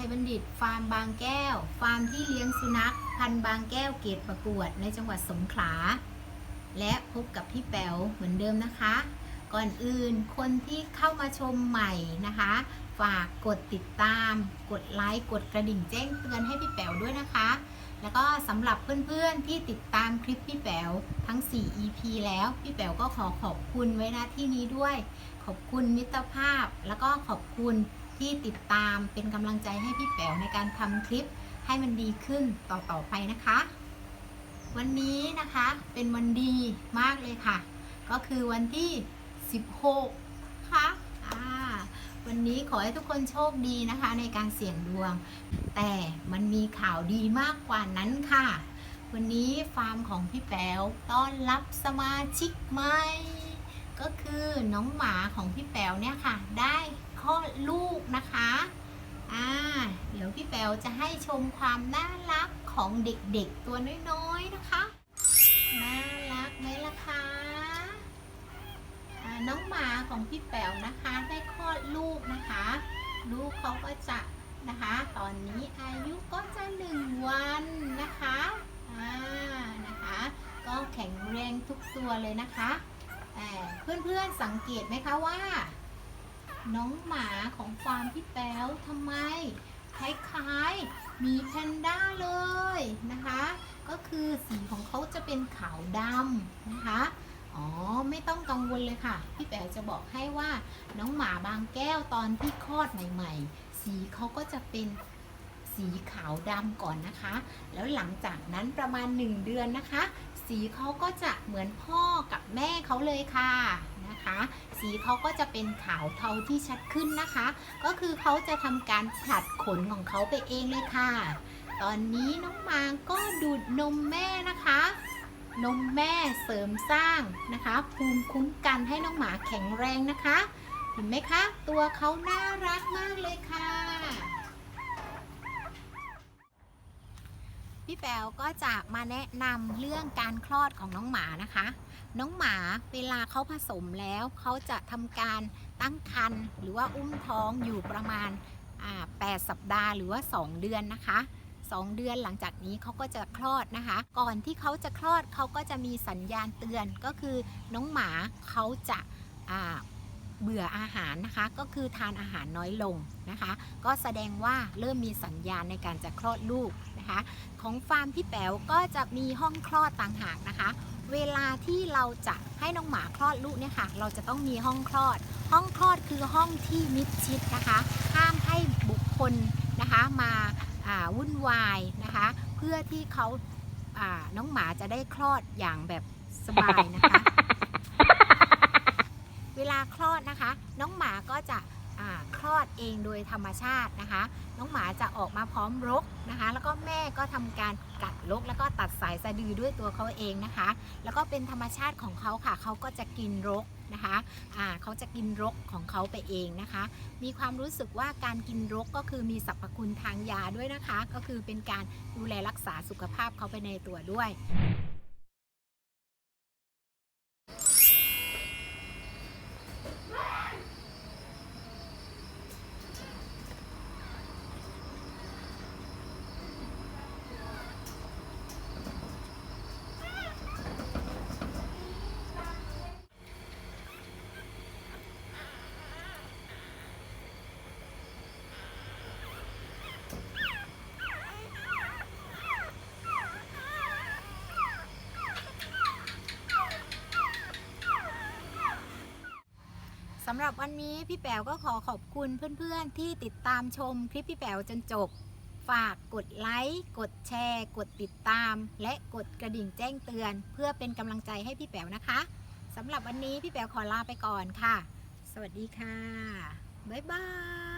ชัยบัณฑิต ฟาร์มบางแก้ว ฟาร์มที่เลี้ยงสุนัข พันธุ์บางแก้วเกรดประกวดในจังหวัดสงขลา และพบกับพี่แป๋วเหมือนเดิมนะคะ ก่อนอื่นคนที่เข้ามาชมใหม่นะคะ ฝากกดติดตาม กดไลค์กดกระดิ่งแจ้งเตือนให้พี่แป๋วด้วยนะคะ แล้วก็สำหรับเพื่อนๆที่ติดตามคลิปพี่แป๋วทั้ง 4 EP แล้วพี่แป๋วก็ขอขอบคุณไว้ณที่นี้ด้วย ขอบคุณมิตรภาพแล้วก็ขอบคุณ ที่ติดตามเป็นกำลังใจให้พี่แป๋วในการทำคลิปให้มันดีขึ้นต่อๆไปนะคะ วันนี้นะคะเป็นวันดีมากเลยค่ะ ก็คือวันที่ 16 ค่ะอ่าวันนี้ขอให้ทุกคนโชคดีนะคะในการเสี่ยงดวง แต่มันมีข่าวดีมากกว่านั้นค่ะ วันนี้ฟาร์มของพี่แป๋วต้อนรับสมาชิกใหม่ก็คือน้องหมาของพี่แป๋วเนี่ยค่ะ ได้ คลอลูกนะคะอ่าเดี๋ยวพี่แป๋วจะให้ชมความน่ารักของเด็กๆตัวน้อยๆนะคะ น่ารักไหมล่ะคะน้องหมาของพี่แป๋วนะคะได้คลอดลูกนะคะ ลูกเขาก็จะนะคะ ตอนนี้อายุก็จะหนึ่งวันนะคะอ่านะคะ ก็แข็งแรงทุกตัวเลยนะคะเพื่อนๆสังเกตไหมคะว่า น้องหมาของฟาร์มพี่แป๋วทำไม คล้ายๆ มีแพนด้าเลยนะคะ ก็คือสีของเขาจะเป็นขาวดำนะคะ อ๋อ ไม่ต้องกังวลเลยค่ะ พี่แป๋วจะบอกให้ว่าน้องหมาบางแก้วตอนที่คลอดใหม่ๆ สีเขาก็จะเป็นสีขาวดำก่อนนะคะ แล้วหลังจากนั้นประมาณ 1 เดือนนะคะ สีเขาก็จะเหมือนพ่อกับแม่เขาเลยค่ะ นะคะ สีเขาก็จะเป็นขาวเทาที่ชัดขึ้นนะคะ ก็คือเขาจะทำการผลัดขนของเขาไปเองเลยค่ะ ตอนนี้น้องมางก็ดูดนมแม่นะคะนมแม่เสริมสร้างนะคะ ภูมิคุ้มกันให้น้องหมาแข็งแรงนะคะ เห็นไหมคะ ตัวเขาน่ารักมากเลยค่ะ พี่แปวก็จะมาแนะนำเรื่องการคลอดของน้องหมานะคะ น้องหมาเวลาเขาผสมแล้วเขาจะทำการตั้งครรภ์หรือว่าอุ้มท้องอยู่ประมาณ 8 สัปดาห์หรือว่า 2 เดือนนะคะ2 เดือนหลังจากนี้เขาก็จะคลอดนะคะ ก่อนที่เขาจะคลอดเขาก็จะมีสัญญาณเตือนก็คือน้องหมาเขาจะ เบื่ออาหารนะคะ ก็คือทานอาหารน้อยลงนะคะ ก็แสดงว่าเริ่มมีสัญญาณในการจะคลอดลูกนะคะ ของฟาร์มพี่แป๋วก็จะมีห้องคลอดต่างหากนะคะ เวลาที่เราจะให้น้องหมาคลอดลูกเนี่ยค่ะ เราจะต้องมีห้องคลอด ห้องคลอดคือห้องที่มิดชิดนะคะ ห้ามให้บุคคลนะคะมาาวุ่นวายนะคะ เพื่อที่เขาอ่าน้องหมาจะได้คลอดอย่างแบบสบายนะคะ เวลาคลอดนะคะ น้องหมาก็จะคลอดเองโดยธรรมชาตินะคะ น้องหมาจะออกมาพร้อมรกนะคะ แล้วก็แม่ก็ทำการกัดรกแล้วก็ตัดสายสะดือด้วยตัวเขาเองนะคะ แล้วก็เป็นธรรมชาติของเขาค่ะ เขาก็จะกินรกนะคะอ่าเขาจะกินรกของเขาไปเองนะคะ มีความรู้สึกว่าการกินรกก็คือมีสรรพคุณทางยาด้วยนะคะ ก็คือเป็นการดูแลรักษาสุขภาพเขาไปในตัวด้วยำหรับวันนี้พี่แป๋วก็ขอขอบคุณเพื่อนๆ ที่ติดตามชมคลิปพี่แป๋วจนจบ ฝากกดไลค์กดแชร์ กดติดตาม และกดกระดิ่งแจ้งเตือน เพื่อเป็นกำลังใจให้พี่แป๋วนะคะสำหรับวันนี้พี่แป๋วขอลาไปก่อนค่ะ สวัสดีค่ะ บ๊ายบาย